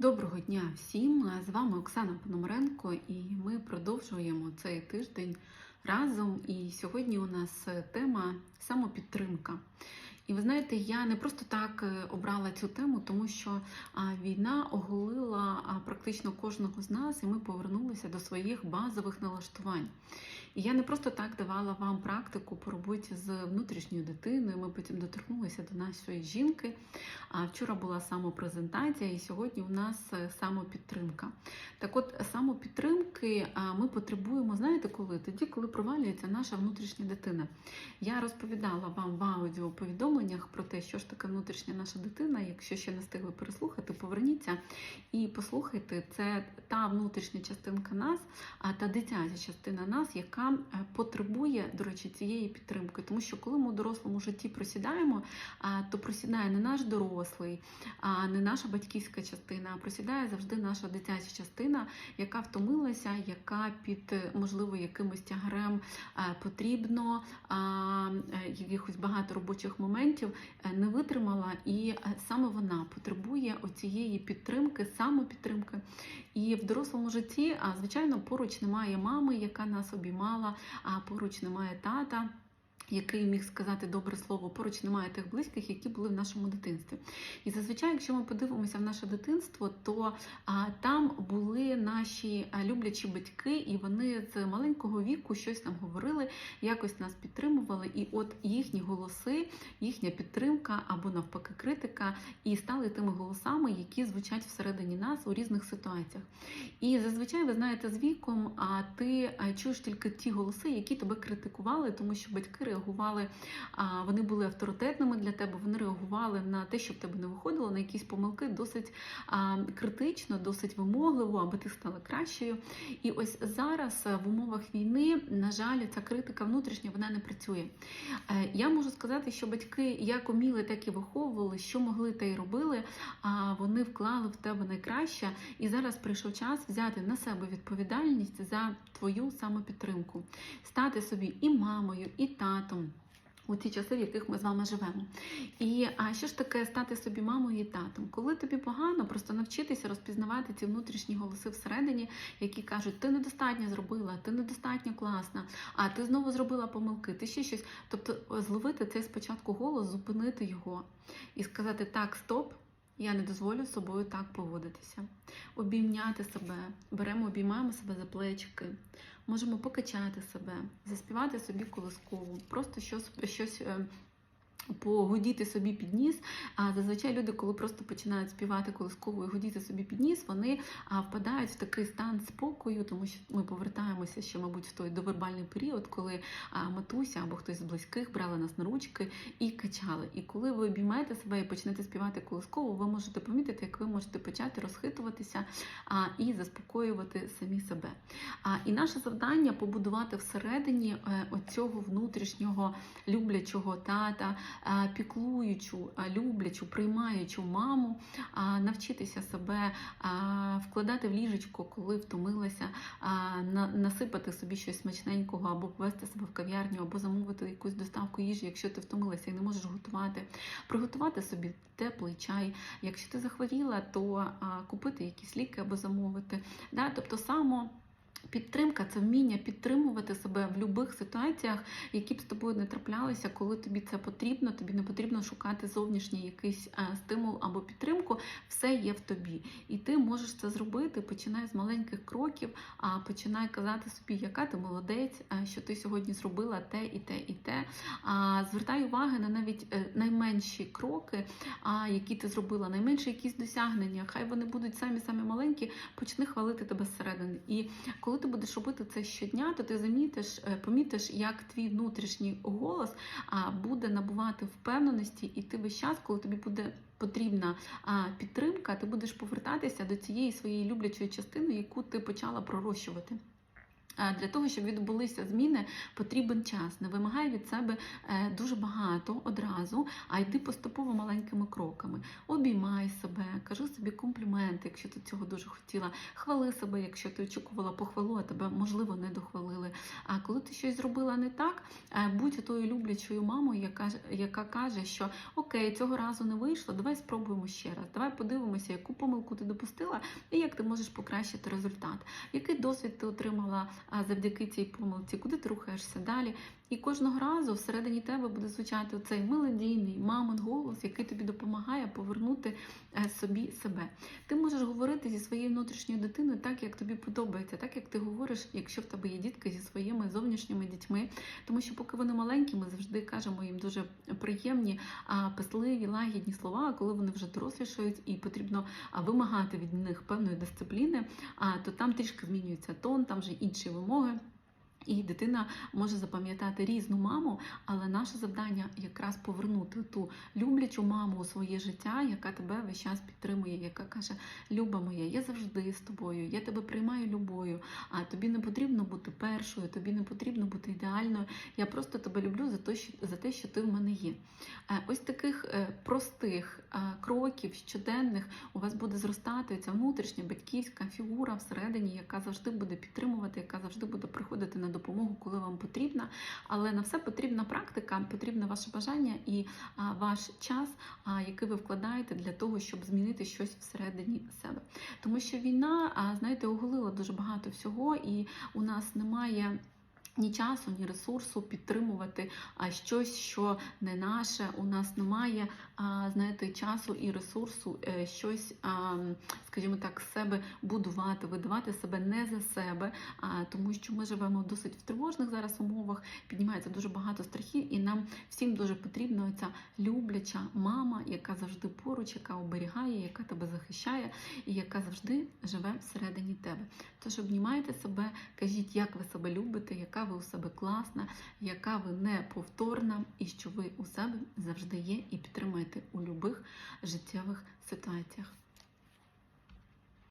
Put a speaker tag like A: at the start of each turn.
A: Доброго дня всім! З вами Оксана Пономаренко, і ми продовжуємо цей тиждень разом. І сьогодні у нас тема самопідтримка. І ви знаєте, я не просто так е, обрала цю тему, тому що війна оголила практично кожного з нас, і ми повернулися до своїх базових налаштувань. І я не просто так давала вам практику по роботі з внутрішньою дитиною. Ми потім доторкнулися до нашої жінки. А вчора була самопрезентація, і сьогодні у нас е, самопідтримка. Так от, самопідтримки ми потребуємо, знаєте, коли? Тоді, коли провалюється наша внутрішня дитина. Я розповідала вам в аудіоповідомленнях про те, що ж таке внутрішня наша дитина. Якщо ще не встигли переслухати, поверніться і послухайте, це та внутрішня частинка нас, а та дитяча частина нас, яка е, потребує, до речі, цієї підтримки. Тому що коли ми у дорослому житті просідаємо, то просідає не наш дорослий, а не наша батьківська частина, а просідає завжди наша дитяча частина, яка втомилася, яка під е, можливо якимось тягарем е, потрібно якихось багато робочих моментів не витримала, і саме вона потребує оцієї підтримки, самопідтримки. І в дорослому житті, звичайно, поруч немає мами, яка нас обіймала, а поруч немає тата. Який міг сказати добре слово, поруч немає тих близьких, які були в нашому дитинстві. І зазвичай, якщо ми подивимося в наше дитинство, то а, там були наші люблячі батьки, і вони з маленького віку щось нам говорили, якось нас підтримували. І от їхні голоси, їхня підтримка або навпаки критика, і стали тими голосами, які звучать всередині нас у різних ситуаціях. І зазвичай, ви знаєте, з віком, а ти чуєш тільки ті голоси, які тебе критикували, тому що батьки реагували, а, вони були авторитетними для тебе, вони реагували на те, що в тебе не виходило, на якісь помилки досить критично, досить вимогливо, аби ти стала кращою. І ось зараз е, в умовах війни, на жаль, ця критика внутрішня вона не працює. Е, Я можу сказати, що батьки як уміли, так і виховували, що могли, те й робили. А вони вклали в тебе найкраще, і зараз прийшов час взяти на себе відповідальність за твою самопідтримку, стати собі і мамою, і татом. У ті часи, в яких ми з вами живемо. І а що ж таке стати собі мамою і татом? Коли тобі погано, просто навчитися розпізнавати ці внутрішні голоси всередині, які кажуть, ти недостатньо зробила, ти недостатньо класна, а ти знову зробила помилки, ти ще щось. Тобто зловити цей спочатку голос, зупинити його і сказати так, стоп. Я не дозволю собою так поводитися. Обійняти себе, беремо, обіймаємо себе за плечики, можемо покачати себе, заспівати собі колискову, просто щось, щось е, погудіти собі під ніс. А зазвичай люди, коли просто починають співати колискову і гудіти собі під ніс, вони впадають в такий стан спокою, тому що ми повертаємося ще, мабуть, в той довербальний період, коли матуся або хтось з близьких брали нас на ручки і качали. І коли ви обіймаєте себе і почнете співати колискову, ви можете помітити, як ви можете почати розхитуватися і заспокоювати самі себе. І наше завдання побудувати всередині е, оцього внутрішнього люблячого тата, піклуючу, люблячу, приймаючу маму, навчитися себе вкладати в ліжечко, коли втомилася, насипати собі щось смачненького, або повести себе в кав'ярню, або замовити якусь доставку їжі, якщо ти втомилася і не можеш готувати, приготувати собі теплий чай. Якщо ти захворіла, то купити якісь ліки або замовити. Тобто само. Підтримка це вміння підтримувати себе в будь-яких ситуаціях, які б з тобою не траплялися, коли тобі це потрібно. Тобі не потрібно шукати зовнішній якийсь е, стимул або підтримку. Все є в тобі, і ти можеш це зробити. Починай з маленьких кроків, а починай казати собі, яка ти молодець, е, що ти сьогодні зробила те і те, і те. А звертай уваги на навіть е, найменші кроки, які ти зробила, найменші якісь досягнення. Хай вони будуть самі самі маленькі, почни хвалити тебе зсередини. І коли ти будеш робити це щодня, то ти замітиш, е, помітиш, як твій внутрішній голос буде набувати впевненості, і ти весь час, коли тобі буде потрібна підтримка, ти будеш повертатися до цієї своєї люблячої частини, яку ти почала пророщувати. Е, Для того, щоб відбулися зміни, потрібен час. Не вимагай від себе е, дуже багато одразу, а йди поступово маленькими кроками. Обіймай себе, кажи собі компліменти, якщо ти цього дуже хотіла. Хвали себе, якщо ти очікувала похвалу, а тебе можливо не дохвалили. А коли ти щось зробила не так, е, будь тою люблячою мамою, яка яка каже, що окей, цього разу не вийшло, давай спробуємо ще раз. Давай подивимося, яку помилку ти допустила і як ти можеш покращити результат. Який досвід ти отримала завдяки цій помилці, куди ти рухаєшся далі? І кожного разу всередині тебе буде звучати цей мелодійний мамин голос, який тобі допомагає повернути е, собі себе. Ти можеш говорити зі своєю внутрішньою дитиною так, як тобі подобається, так як ти говориш, якщо в тебе є дітки зі своїми зовнішніми дітьми. Тому що, поки вони маленькі, ми завжди кажемо їм дуже приємні, писливі, лагідні слова. Коли вони вже дорослішають і потрібно вимагати від них певної дисципліни, то там трішки змінюється тон, там вже інші вимоги. І дитина може запам'ятати різну маму, але наше завдання якраз повернути ту люблячу маму у своє життя, яка тебе весь час підтримує, яка каже: Люба моя, я завжди з тобою, я тебе приймаю любою. А тобі не потрібно бути першою, тобі не потрібно бути ідеальною. Я просто тебе люблю за те, що за те, що ти в мене є. Е, Ось таких е, простих е, кроків щоденних у вас буде зростати ця внутрішня батьківська фігура всередині, яка завжди буде підтримувати, яка завжди буде приходити на допомогу, коли вам потрібна. Але на все потрібна практика, потрібне ваше бажання і ваш час, який ви вкладаєте для того, щоб змінити щось всередині себе. Тому що війна, знаєте, оголила дуже багато всього, і у нас немає. Ні часу, ні ресурсу підтримувати щось, що не наше. У нас немає, знаєте, часу і ресурсу е, щось, скажімо так, себе будувати, видавати себе не за себе, тому що ми живемо досить в тривожних зараз умовах. Піднімається дуже багато страхів, і нам всім дуже потрібна ця любляча мама, яка завжди поруч, яка оберігає, яка тебе захищає, і яка завжди живе всередині тебе. Тож обнімайте себе, кажіть, як ви себе любите, яка ви у себе класна, яка ви неповторна, і що ви у себе завжди є і підтримуєте у любих життєвих ситуаціях.